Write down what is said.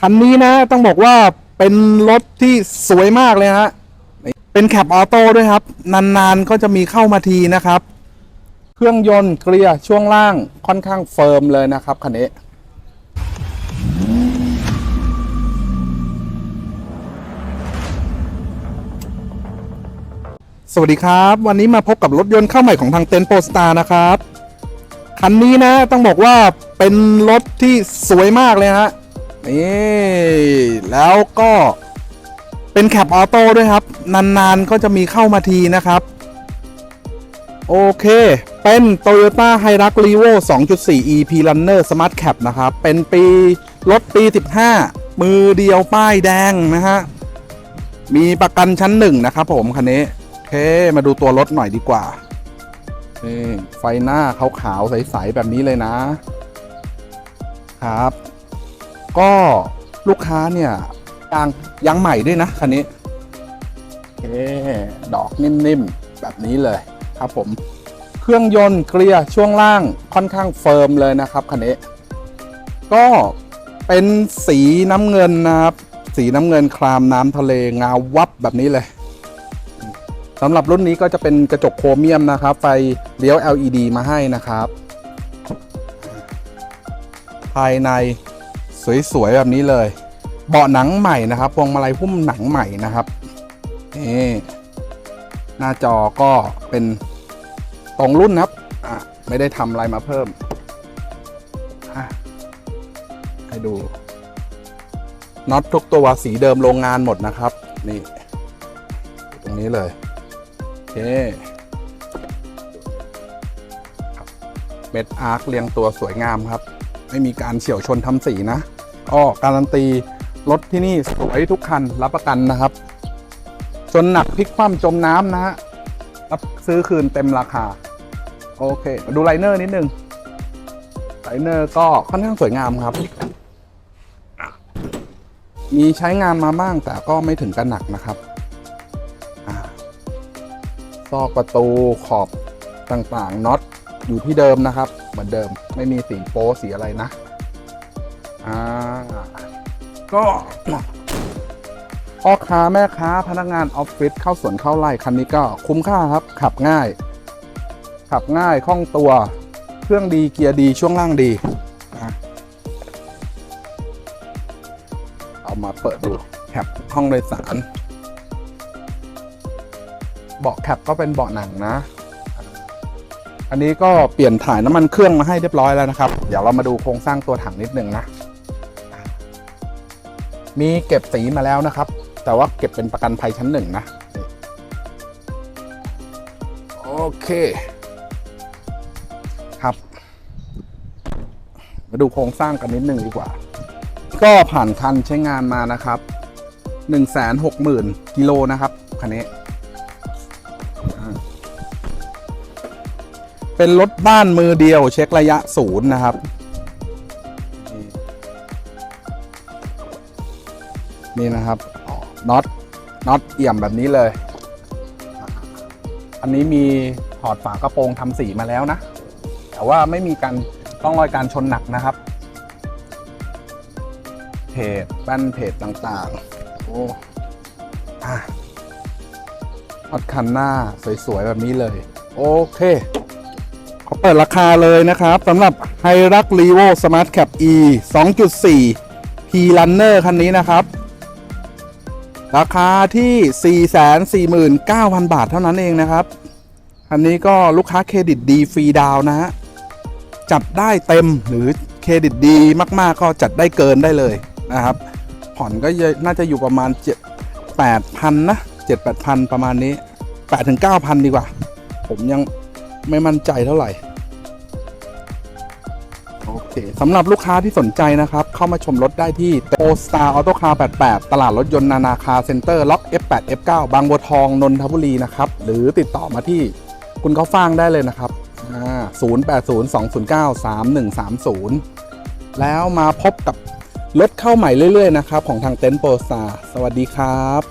คันนี้นะต้องบอกว่าเป็นรถที่สวยมากเลยฮะเป็นแคปออโต้ด้วยครับ นานๆก็จะมีเข้ามาทีนะครับ เครื่องยนต์เกลียร์ช่วงล่างค่อนข้างเฟิร์มเลยนะครับคันนี้สวัสดีครับ วันนี้มาพบกับรถยนต์เข้าใหม่ของทางเต็นโปสตาร์นะครับ คันนี้นะต้องบอกว่าเป็นรถที่สวยมากเลยฮะ นี่แล้วก็เป็นแคปออโต้ด้วยครับ นาน ๆ ก็จะมีเข้ามาทีนะครับ โอเค เป็น Toyota h i r u x r e v o 2.4 EP Runner Smart Cap นะครับ เป็นปี รถปี 15 มือเดียวป้ายแดงนะฮะ มีประกันชั้นหนึ่งนะครับผมคันนี้ โอเค มาดูตัวรถหน่อยดีกว่านี่ไฟหน้าขาวๆใส ๆ แบบนี้เลยนะ ครับ ก็ลูกค้าเนี่ยยางยางใหม่ด้วยนะคันนี้โอดอกนิ่มๆ แบบนี้เลยครับผม เครื่องยนต์เกลียร์ช่วงล่างค่อนข้างเฟิร์มเลยนะครับคันนี้ ก็เป็นสีน้ำเงินนะครับ สีน้ำเงินครามน้ำทะเลเงาวับแบบนี้เลยสำหรับรุ่นนี้ก็จะเป็นกระจกโครเมียมนะครับ ไฟเลี้ยว LED มาให้นะครับ ภายใน สวยๆแบบนี้เลย เบาะหนังใหม่นะครับพวงมาลัยหุ้มหนังใหม่นะครับนี่หน้าจอก็เป็นตรงรุ่นนะครับอะไม่ได้ทำอะไรมาเพิ่มอะให้ดูน็อตทุกตัวสีเดิมโรงงานหมดนะครับ นี่ ตรงนี้เลยโอเคเม็ดอาร์คเรียงตัวสวยงามครับ ไม่มีการเฉียวชนทำสีนะ ก็การันตีรถที่นี่สวยทุกคันรับประกันนะครับ จนหนักพลิกคว่ำจมน้ำนะฮะรับซื้อคืนเต็มราคา โอเค มาดูไลเนอร์นิดนึงไลเนอร์ก็ค่อนข้างสวยงามครับ มีใช้งานมาบ้างแต่ก็ไม่ถึงกันหนักนะครับซอกประตูขอบต่างๆน็อตอยู่ที่เดิมนะครับ เหมือนเดิมไม่มีสีโป๊สีอะไรนะ อ่าก็พ่อค้าแม่ค้าพนักงานออฟฟิศเข้าสวนเข้าไร่คันนี้ก็คุ้มค่าครับ ขับง่าย ขับง่ายคล่องตัว เครื่องดีเกียร์ดีช่วงล่างดี เอามาเปิดดูแคปห้องโดยสาร เบาะแคปก็เป็นเบาะหนังนะ อันนี้ก็เปลี่ยนถ่ายน้ำมันเครื่องมาให้เรียบร้อยแล้วนะครับ เดี๋ยวเรามาดูโครงสร้างตัวถังนิดนึงนะ มีเก็บสีมาแล้วนะครับ แต่ว่าเก็บเป็นประกันภัยชั้นหนึ่งนะ โอเค ครับ มาดูโครงสร้างกันนิดหนึ่งดีกว่า ก็ผ่านคันใช้งานมานะครับ160,000กิโลนะครับคันนี้ เป็นรถบ้านมือเดียวเช็คระยะศูนย์นะครับ นี่นะครับน็อตน็อตเอี่ยมแบบนี้เลย อันนี้มีถอดฝากระโปรงทำสีมาแล้วนะ แต่ว่าไม่มีการต้องรอยการชนหนักนะครับ เพจแป้นเพจต่างๆ โอ้อะน็อตคันหน้าสวยๆ แบบนี้เลย โอเคขอเปิดราคาเลยนะครับสำหรับ h i r u x r e v o Smart Cap E 2.4 P Runner คันนี้นะครับ ราคาที่ 449,000 บาทเท่านั้นเองนะครับ อันนี้ก็ลูกค้าเครดิตดีฟรีดาวนะฮะ จัดได้เต็มหรือเครดิตดีมากๆ ก็จัดได้เกินได้เลยนะครับ ผ่อนก็น่าจะอยู่ประมาณ 7 8,000 นะ 7-8,000 ประมาณนี้ 8-9,000 ดีกว่า ผมยังไม่มั่นใจเท่าไหร่ เคสำหรับลูกค้าที่สนใจนะครับ เข้ามาชมรถได้ที่โตสตาร์ออโต้คาร์88 ตลาดรถยนต์นานาคาเซ็นเตอร์ล็อก F8 F9 บางบัวทองนนทบุรีนะครับ หรือติดต่อมาที่คุณเขาฟางได้เลยนะครับอ่า0802093130 แล้วมาพบกับรถเข้าใหม่เรื่อยๆนะครับ ของทางเต็นท์โปรสตาร์สวัสดีครับ